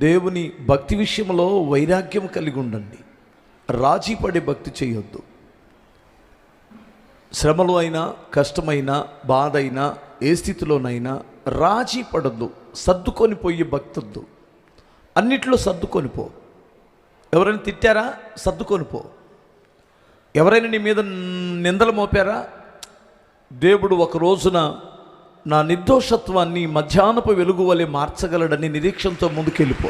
దేవుని భక్తి విషయంలో వైరాగ్యం కలిగి ఉండండి. రాజీ పడే భక్తి చేయొద్దు. శ్రమలో అయినా కష్టమైనా బాధ అయినా ఏ స్థితిలోనైనా రాజీ పడద్దు సర్దుకొని పోయి భక్తొద్దు. అన్నిట్లో సర్దుకొని పో. ఎవరైనా తిట్టారా? సర్దుకొని పో. ఎవరైనా నీ మీద నిందలు మోపారా? దేవుడు ఒక రోజున నా నిర్దోషత్వాన్ని మధ్యాహ్నపు వెలుగు వలె మార్చగలడని నిరీక్షణతో ముందుకెళ్ళిపో.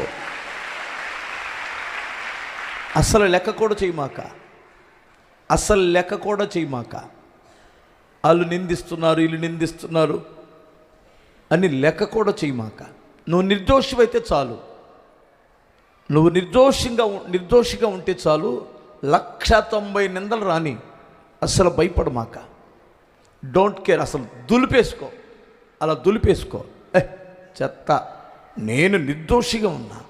అసలు లెక్క కూడా చేయమాక. అసలు లెక్క కూడా చేయమాక. వాళ్ళు నిందిస్తున్నారు వీళ్ళు నిందిస్తున్నారు అని లెక్క కూడా చేయమాక. నువ్వు నిర్దోషమైతే చాలు. నువ్వు నిర్దోషంగా ఉ- నిర్దోషిగా ఉంటే చాలు. లక్ష తొంభై నిందలు రాని అసలు భయపడమాక. డోంట్ కేర్ అసలు దులిపేసుకో. అలా దులిపేసుకో. ఏ చెత్త. నేను నిర్దోషిగా ఉన్నా.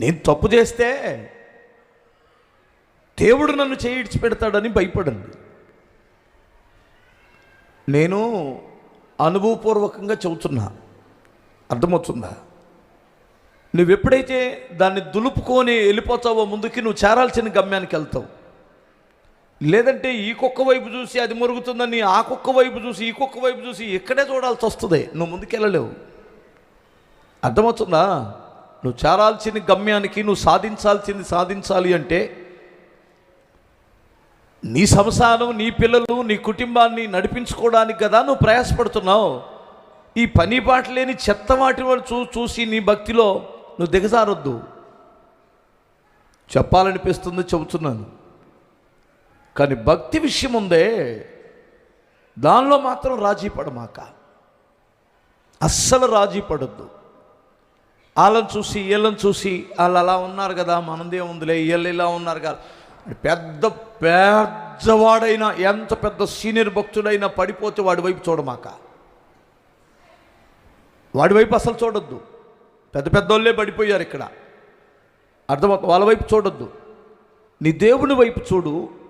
నేను తప్పు చేస్తే దేవుడు నన్ను చేయిడ్చి పెడతాడని భయపడండి. నేను అనుభవపూర్వకంగా చెబుతున్నా. అర్థమవుతుందా? నువ్వు ఎప్పుడైతే దాన్ని దులుపుకొని వెళ్ళిపోతావో ముందుకి నువ్వు చేరాల్సిన గమ్యానికి వెళ్తావు. లేదంటే ఈ కుక్క వైపు చూసి అది మురుగుతుందని ఆ కుక్క వైపు చూసి ఈ కుక్క వైపు చూసి ఇక్కడే చూడాల్సి వస్తుంది. నువ్వు ముందుకెళ్ళలేవు. అర్థమవుతుందా? నువ్వు చేరాల్సిన గమ్యానికి నువ్వు సాధించాల్సింది సాధించాలి అంటే నీ సంసారం నీ పిల్లలు నీ కుటుంబాన్ని నడిపించుకోవడానికి కదా నువ్వు ప్రయాసపడుతున్నావు. ఈ పని పాట లేని చెత్త వాటి వాడు చూ చూసి నీ భక్తిలో నువ్వు దిగజారొద్దు. చెప్పాలనిపిస్తుంది చెబుతున్నాను. కానీ భక్తి విషయం ఉందే దానిలో మాత్రం రాజీ పడమాక. అస్సలు రాజీ పడద్దు. వాళ్ళని చూసి వీళ్ళని చూసి వాళ్ళు అలా ఉన్నారు కదా మనదే ఉందిలే వీళ్ళు ఇలా ఉన్నారు కదా. పెద్ద పెద్దవాడైనా ఎంత పెద్ద సీనియర్ భక్తుడైనా పడిపోతే వాడి వైపు చూడమాక. వాడి వైపు అసలు చూడొద్దు. పెద్ద పెద్దోళ్ళే పడిపోయారు ఇక్కడ. అర్థమవుతుంది? వాళ్ళ వైపు చూడొద్దు. నీ దేవుని వైపు చూడు.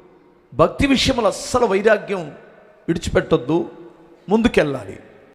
భక్తి విషయంలో అస్సలు వైరాగ్యం విడిచిపెట్టొద్దు. ముందుకెళ్ళాలి.